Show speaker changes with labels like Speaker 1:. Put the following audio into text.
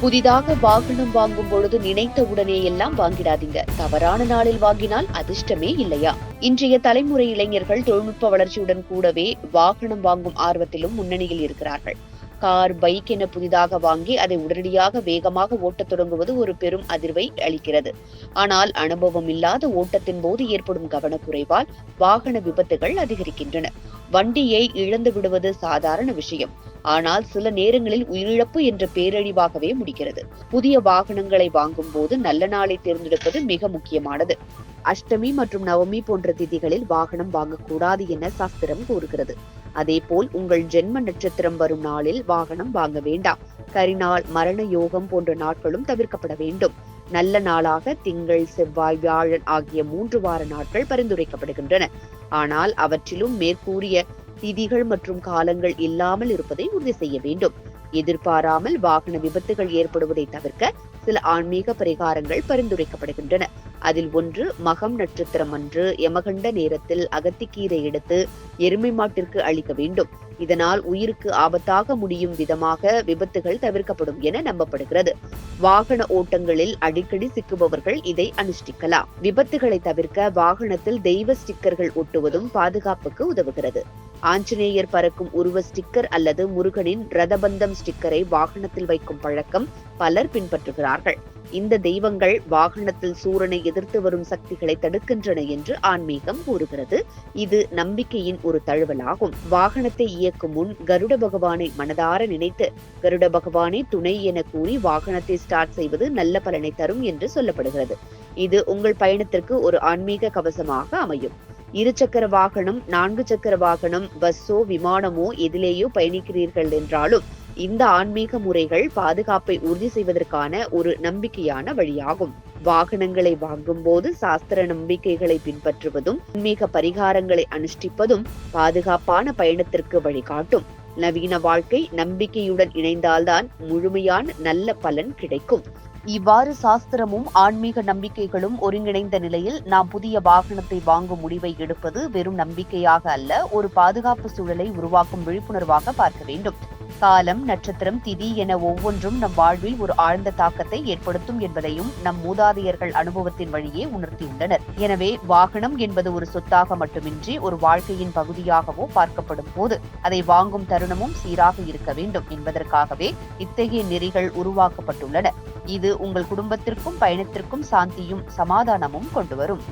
Speaker 1: புதிதாக வாகனம் வாங்கும் பொழுது நினைத்த உடனே எல்லாம் வாங்கிடாதீங்க. தவறான நாளில் வாங்கினால் அதிர்ஷ்டமே இல்லையா? இன்றைய தலைமுறை இளைஞர்கள் தொழில்நுட்ப வளர்ச்சியுடன் கூடவே வாகனம் வாங்கும் ஆர்வத்திலும் முன்னணியில் இருக்கிறார்கள். கார் பைக் என புதிதாக வாங்கி அதை உடனடியாக வேகமாக ஓட்டத் தொடங்குவது ஒரு பெரும் அதிர்வை அளிக்கிறது. ஆனால் அனுபவம் இல்லாத ஓட்டத்தின் போது ஏற்படும் கவனக்குறைவால் வாகன விபத்துகள் அதிகரிக்கின்றன. வண்டியை இழந்து விடுவது சாதாரண விஷயம். ஆனால் சில நேரங்களில் உயிரிழப்பு என்ற பேரழிவாகவே முடிகிறது. புதிய வாகனங்களை வாங்கும் போது நல்ல நாளை தேர்ந்தெடுப்பது மிக முக்கியமானது. அஷ்டமி மற்றும் நவமி போன்ற திதிகளில் வாகனம் வாங்கக்கூடாது என சாஸ்திரம் கூறுகிறது. அதேபோல் உங்கள் ஜென்ம நட்சத்திரம் வரும் நாளில் வாகனம் வாங்க வேண்டாம். கரிநாள் மரண யோகம் போன்ற நாட்களும் தவிர்க்கப்பட வேண்டும். நல்ல நாளாக திங்கள் செவ்வாய் வியாழன் ஆகிய மூன்று வார நாட்கள் பரிந்துரைக்கப்படுகின்றன. ஆனால் அவற்றிலும் மேற்கூறிய திதிகள் மற்றும் காலங்கள் இல்லாமல் இருப்பதை உறுதி செய்ய வேண்டும். எதிர்பாராமல் வாகன விபத்துகள் ஏற்படுவதை தவிர்க்க சில ஆன்மீக பரிகாரங்கள் பரிந்துரைக்கப்படுகின்றன. அதில் ஒன்று மகம் நட்சத்திரம் அன்று யமகண்ட நேரத்தில் அகத்திக்கீரை எடுத்து எருமை மாட்டிற்கு அளிக்க வேண்டும். இதனால் உயிருக்கு ஆபத்தாக முடியும் விதமாக விபத்துகள் தவிர்க்கப்படும் என நம்பப்படுகிறது. வாகன ஓட்டங்களில் அடிக்கடி சிக்குபவர்கள் இதை அனுஷ்டிக்கலாம். விபத்துகளை தவிர்க்க வாகனத்தில் தெய்வ ஸ்டிக்கர்கள் ஒட்டுவதும் பாதுகாப்புக்கு உதவுகிறது. ஆஞ்சநேயர் பறக்கும் உருவ ஸ்டிக்கர் அல்லது முருகனின் ரதபந்தம் ஸ்டிக்கரை வாகனத்தில் வைக்கும் பழக்கம் பலர் பின்பற்றுகிறார்கள். இந்த தெய்வங்கள் வாகனத்தில் சூரனை எதிர்த்து வரும் சக்திகளை தடுக்கின்றன என்று ஆன்மீகம் கூறுகிறது. இது நம்பிக்கையின் ஒரு தழுவலாகும். வாகனத்தை இயக்கும் முன் கருட பகவானை மனதார நினைத்து கருட பகவானே துணை என கூறி வாகனத்தை ஸ்டார்ட் செய்வது நல்ல பலனை தரும் என்று சொல்லப்படுகிறது. இது உங்கள் பயணத்திற்கு ஒரு ஆன்மீக கவசமாக அமையும். இருசக்கர வாகனம் நான்கு சக்கர வாகனம் பஸ்ஸோ விமானமோ எதிலேயோ பயணிக்கிறீர்கள் என்றாலும் இந்த ஆன்மீக முறைகள் பாதுகாப்பை உறுதி செய்வதற்கான ஒரு நம்பிக்கையான வழியாகும். வாகனங்களை வாங்கும் போது சாஸ்திர நம்பிக்கைகளை பின்பற்றுவதும் ஆன்மீக பரிகாரங்களை அனுஷ்டிப்பதும் பாதுகாப்பான பயணத்திற்கு வழிகாட்டும். நவீன வாழ்க்கை நம்பிக்கையுடன் இணைந்தால்தான் முழுமையான நல்ல பலன் கிடைக்கும். இவ்வாறு சாஸ்திரமும் ஆன்மீக நம்பிக்கைகளும் ஒருங்கிணைந்த நிலையில் நாம் புதிய வாகனத்தை வாங்கும் முடிவை எடுப்பது வெறும் நம்பிக்கையாக அல்ல ஒரு பாதுகாப்பு சூழலை உருவாக்கும் விழிப்புணர்வாக பார்க்க வேண்டும். காலம் நட்சத்திரம் திதி என ஒவ்வொன்றும் நம் வாழ்வில் ஒரு ஆழ்ந்த தாக்கத்தை ஏற்படுத்தும் என்பதையும் நம் மூதாதையர்கள் அனுபவத்தின் வழியே உணர்த்தியுள்ளனர். எனவே வாகனம் என்பது ஒரு சொத்தாக மட்டுமின்றி ஒரு வாழ்க்கையின் பகுதியாகவோ பார்க்கப்படும் போது அதை வாங்கும் தருணமும் சீராக இருக்க வேண்டும் என்பதற்காகவே இத்தகைய நெறிகள் உருவாக்கப்பட்டுள்ளன. இது உங்கள் குடும்பத்திற்கும் பயணத்திற்கும் சாந்தியும் சமாதானமும் கொண்டு வரும்.